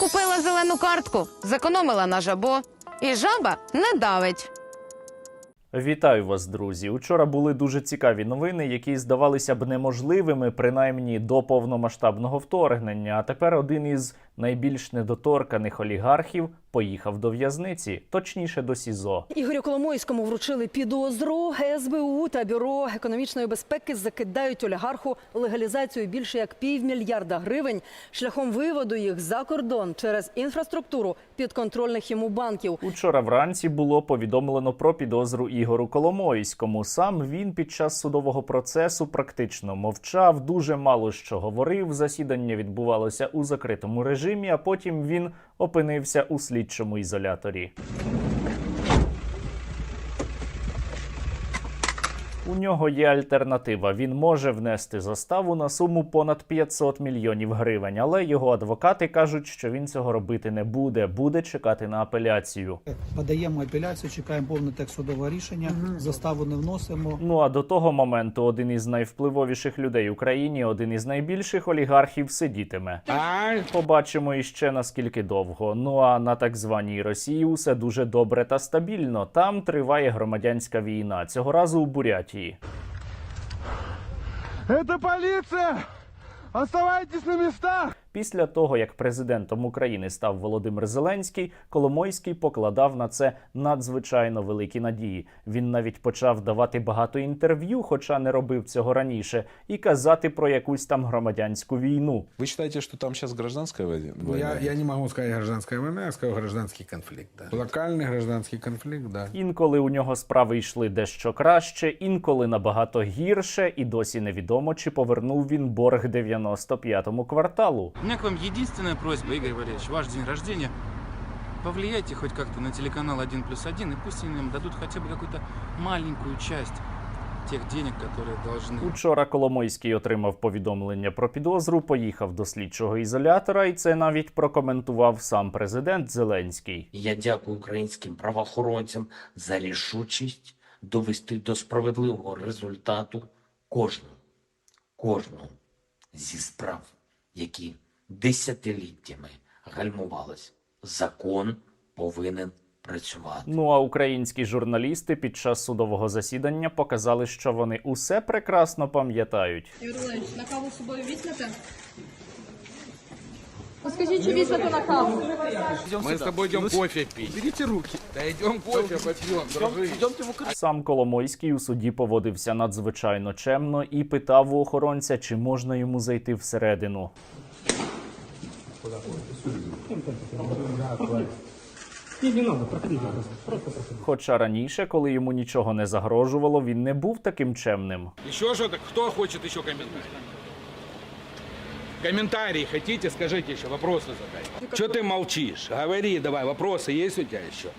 Купила зелену картку, зекономила на жабо, і жаба не давить. Вітаю вас, друзі. Учора були дуже цікаві новини, які здавалися б неможливими, принаймні до повномасштабного вторгнення. А тепер один із найбільш недоторканих олігархів поїхав до в'язниці, точніше до СІЗО. Ігорю Коломойському вручили підозру. СБУ та бюро економічної безпеки закидають олігарху легалізацію більше як півмільярда гривень шляхом виводу їх за кордон через інфраструктуру підконтрольних йому банків. Учора вранці було повідомлено про підозру Ігору Коломойському. Сам він під час судового процесу практично мовчав, дуже мало що говорив. Засідання відбувалося у закритому режимі, а потім він опинився у слідчому ізоляторі. У нього є альтернатива. Він може внести заставу на суму понад 500 мільйонів гривень, але його адвокати кажуть, що він цього робити не буде, буде чекати на апеляцію. Подаємо апеляцію, чекаємо повний текст судового рішення, заставу не вносимо. Ну а до того моменту один із найвпливовіших людей в Україні, один із найбільших олігархів сидітиме. Побачимо іще наскільки довго. Ну а на так званій Росії усе дуже добре та стабільно. Там триває громадянська війна. Цього разу у Бурятії. Это полиция! Оставайтесь на местах! Після того, як президентом України став Володимир Зеленський, Коломойський покладав на це надзвичайно великі надії. Він навіть почав давати багато інтерв'ю, хоча не робив цього раніше, і казати про якусь там громадянську війну. Вы считаете, что там сейчас гражданская война? Ну, Я, я не могу сказать гражданская война, я скажу гражданский конфликт. Да. Локальный гражданский конфликт, да. Інколи у нього справи йшли дещо краще, інколи набагато гірше, і досі невідомо, чи повернув він борг 95-му кварталу У меня к вам единственная просьба, Игорь Валерьевич, ваш день рождения. Повлияйте хоть как-то на телеканал 1 плюс 1, и пусть они нам дадут хотя бы какую-то маленькую часть тех денег, которые должны. Учора Коломойський отримав повідомлення про підозру, поїхав до слідчого ізолятора, і це навіть прокоментував сам президент Зеленський. Я дякую українським правоохоронцям за рішучість довести до справедливого результату кожну, кожну зі справ, які десятиліттями гальмувались. Закон повинен працювати. Ну а українські журналісти під час судового засідання показали, що вони усе прекрасно пам'ятають. Валерійович, на каву з собою візьмете? Скажіть, чи візьмете на каву? Мы с тобой идем кофе пить. Берите руки. Да идем кофе дружище. Сам Коломойський у суді поводився надзвичайно чемно і питав у охоронця, чи можна йому зайти всередину. Хоча раніше, коли йому нічого не загрожувало, він не був таким чемним. Еще что-то? Кто хочет еще комментарий? Комментарии хотите? Скажите еще, вопросы задай. Что ты молчишь? Говори давай, вопросы есть у тебя еще?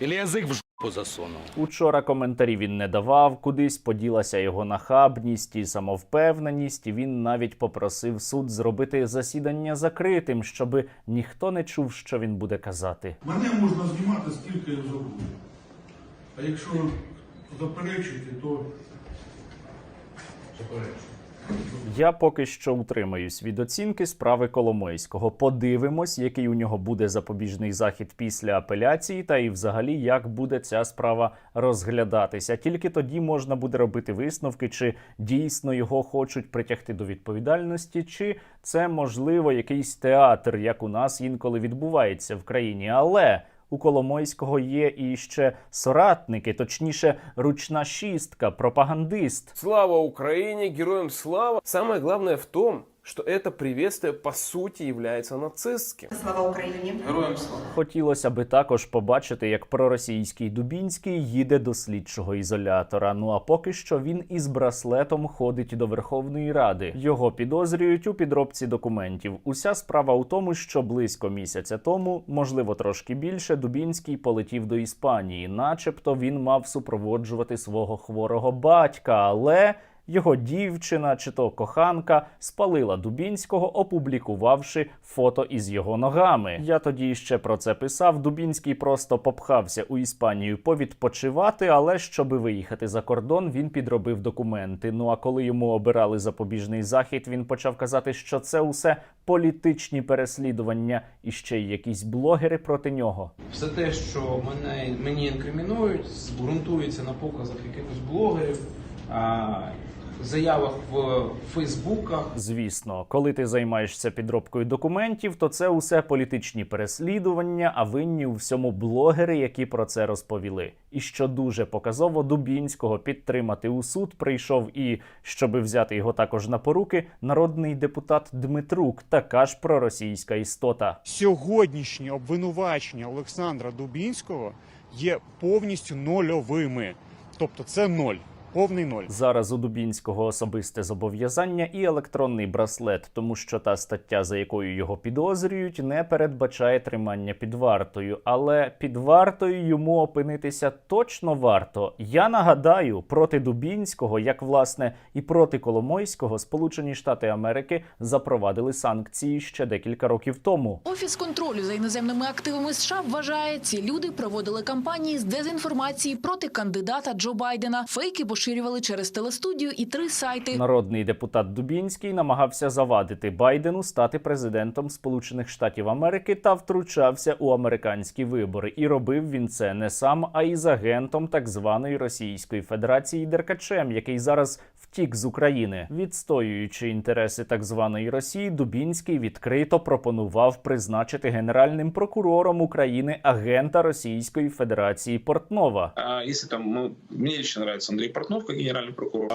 Или язык в жопу засунул? Учора коментарі він не давав, кудись поділася його нахабність і самовпевненість. І він навіть попросив суд зробити засідання закритим, щоби ніхто не чув, що він буде казати. Мене можна знімати скільки я забуду. А якщо заперечуєте, то заперечуйте. Я поки що утримаюсь від оцінки справи Коломойського. Подивимось, який у нього буде запобіжний захід після апеляції, та і взагалі як буде ця справа розглядатися. Тільки тоді можна буде робити висновки, чи дійсно його хочуть притягти до відповідальності, чи це можливо якийсь театр, як у нас інколи відбувається в країні. Але у Коломойського є і ще соратники, точніше, ручна шістка, пропагандист. Слава Україні, героям слава! Саме головне в том, что это приветствие по сути является нацистским. Хотілося би також побачити, як проросійський Дубінський їде до слідчого ізолятора. Ну а поки що він із браслетом ходить до Верховної Ради. Його підозрюють у підробці документів. Уся справа у тому, що близько місяця тому, можливо, трошки більше, Дубінський полетів до Іспанії, начебто він мав супроводжувати свого хворого батька, але. Його дівчина чи то коханка спалила Дубінського, опублікувавши фото із його ногами. Я тоді ще про це писав. Дубінський просто попхався у Іспанію повідпочивати, але щоби виїхати за кордон, він підробив документи. Ну а коли йому обирали запобіжний захід, він почав казати, що це усе політичні переслідування і ще й якісь блогери проти нього. Все те, що мене, мені інкримінують, ґрунтується на показах якихось блогерів, заявах в Фейсбуках. Звісно, коли ти займаєшся підробкою документів, то це усе політичні переслідування, а винні у всьому блогери, які про це розповіли. І що дуже показово, Дубінського підтримати у суд прийшов і, щоби взяти його також на поруки, народний депутат Дмитрук, така ж проросійська істота. Сьогоднішні обвинувачення Олександра Дубінського є повністю нульовими. Тобто це ноль, повний ноль. Зараз у Дубінського особисте зобов'язання і електронний браслет, тому що та стаття, за якою його підозрюють, не передбачає тримання під вартою. Але під вартою йому опинитися точно варто. Я нагадаю, проти Дубінського, як власне і проти Коломойського, Сполучені Штати Америки запровадили санкції ще декілька років тому. Офіс контролю за іноземними активами США вважає, ці люди проводили кампанії з дезінформації проти кандидата Джо Байдена. Фейки поширювали через телестудію і три сайти. Народний депутат Дубінський намагався завадити Байдену стати президентом Сполучених Штатів Америки та втручався у американські вибори. І робив він це не сам, а й з агентом так званої Російської Федерації Деркачем, який зараз втік з України. Відстоюючи інтереси так званої Росії, Дубінський відкрито пропонував призначити генеральним прокурором України агента Російської Федерації Портнова. А если там, ну, мне лично нравится Андрей Портнов как генеральный прокурор.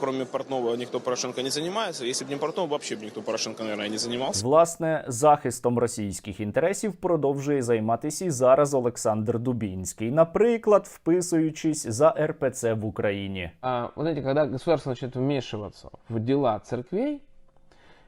Кроме Портнова никто Порошенко не занимается. Если бы не Портнов, вообще бы никто Порошенко, наверное, не занимался. Власне, захистом російських інтересів продовжує займатися і зараз Олександр Дубінський, наприклад, вписуючись за РПЦ в Україні. А, вот знаете, когда государство начинает вмешиваться в дела церквей,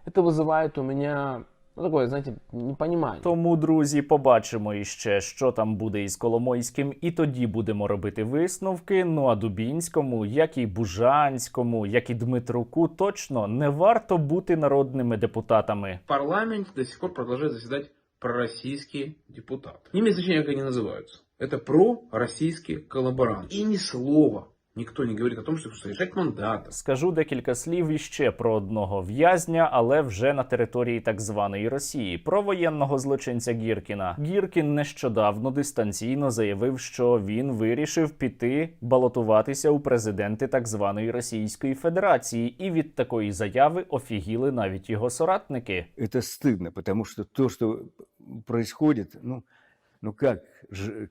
это вызывает у меня, ну, такое, знаете, непонимание. Тому, друзі, побачимо іще, що там буде із Коломойським, і тоді будемо робити висновки. Ну а Дубінському, як і Бужанському, як і Дмитруку, точно не варто бути народними депутатами. В парламенте до сих пор продолжают заседать пророссийские депутаты. Не имеет значения, как они называются. Это пророссийские коллаборанты. И ни слова никто не говорит о том, что решать мандаты. Скажу декілька слів іще про одного в'язня, але вже на території так званої Росії, про воєнного злочинця Гіркіна. Гіркін нещодавно дистанційно заявив, що він вирішив піти балотуватися у президенти так званої Російської Федерації, і від такої заяви офігіли навіть його соратники. это стыдно, потому что то, что происходит, ну, ну как,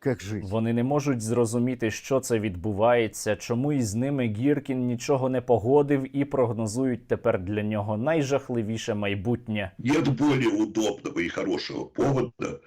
як жити? Вони не можуть зрозуміти, що це відбувається, чому із ними Гіркін нічого не погодив і прогнозують тепер для нього найжахливіше майбутнє. Нет более удобного і хорошого повода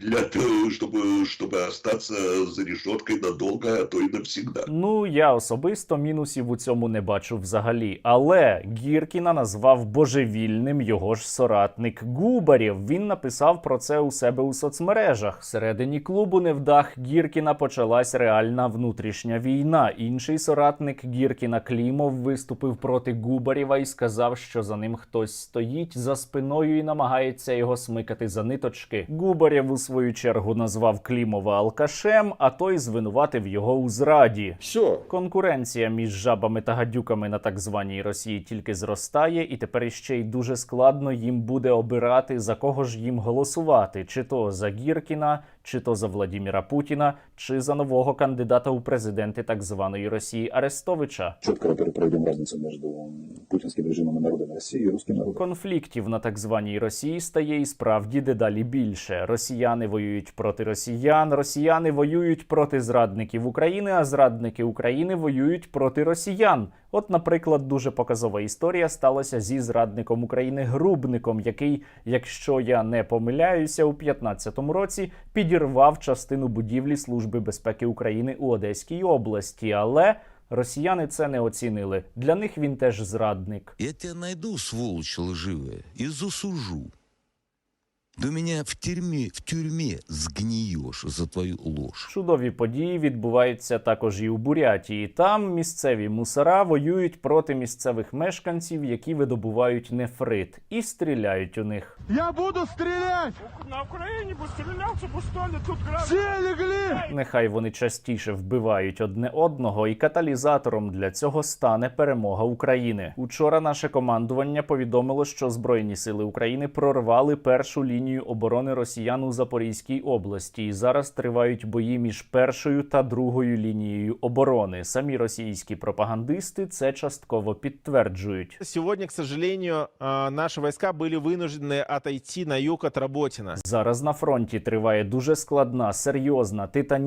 для того, чтобы, чтобы остаться за решеткой надолго, а то и навсегда. Ну, я особисто мінусів у цьому не бачу взагалі. Але Гіркіна назвав божевільним його ж соратник Губарєв. Він написав про це у себе у соцмережах. Всередині клубу невдах Гіркіна почалась реальна внутрішня війна. Інший соратник Гіркіна Клімов виступив проти Губарєва і сказав, що за ним хтось стоїть за спиною і намагається його смикати за ниточки. Губарєв у свою чергу назвав Клімова алкашем, а той звинуватив його у зраді. Все. Конкуренція між жабами та гадюками на так званій Росії тільки зростає, і тепер іще й дуже складно їм буде обирати за кого ж їм голосувати: чи то за Гіркіна, чи то за Владіміра Путіна, чи за нового кандидата у президенти так званої Росії Арестовича. Четко проведем разницу между путинским режимом России и русским народом. Конфліктів на так званій Росії стає і справді дедалі більше. Росіяни воюють проти росіян, росіяни воюють проти зрадників України, а зрадники України воюють проти росіян. От, наприклад, дуже показова історія сталася зі зрадником України Грубником, який, якщо я не помиляюся, у 15-му році підірвав частину будівлі Служби безпеки України у Одеській області, але. Росіяни це не оцінили. Для них він теж зрадник. Я тебя найду, сволочь лживая, и засужу. Ты у меня в тюрьме, в тюрьме сгниешь за твою ложь. Чудові події відбуваються також і у Бурятії. Там місцеві мусора воюють проти місцевих мешканців, які видобувають нефрит, і стріляють у них. Я буду стрелять! На Украине бы стрелялся бы, что ли, тут граждан. Все легли! Нехай вони частіше вбивають одне одного, і каталізатором для цього стане перемога України. Учора наше командування повідомило, що Збройні сили України прорвали першу лінію оборони росіян у Запорізькій області. І зараз тривають бої між першою та другою лінією оборони. Самі російські пропагандисти це частково підтверджують. Сегодня, к сожалению, а, наши войска были вынуждены отойти на юг от Работина. Зараз на фронті триває дуже складна, серйозна, титанічна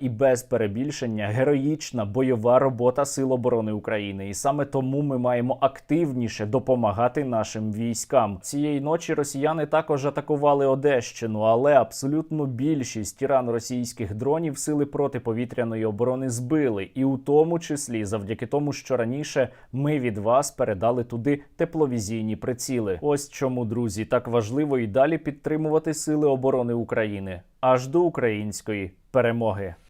і без перебільшення героїчна бойова робота Сил оборони України. І саме тому ми маємо активніше допомагати нашим військам. Цієї ночі росіяни також атакували Одещину, але абсолютну більшість тіран російських дронів сили протиповітряної оборони збили, і у тому числі завдяки тому, що раніше ми від вас передали туди тепловізійні приціли. Ось чому, друзі, так важливо і далі підтримувати сили оборони України аж до української para morrer.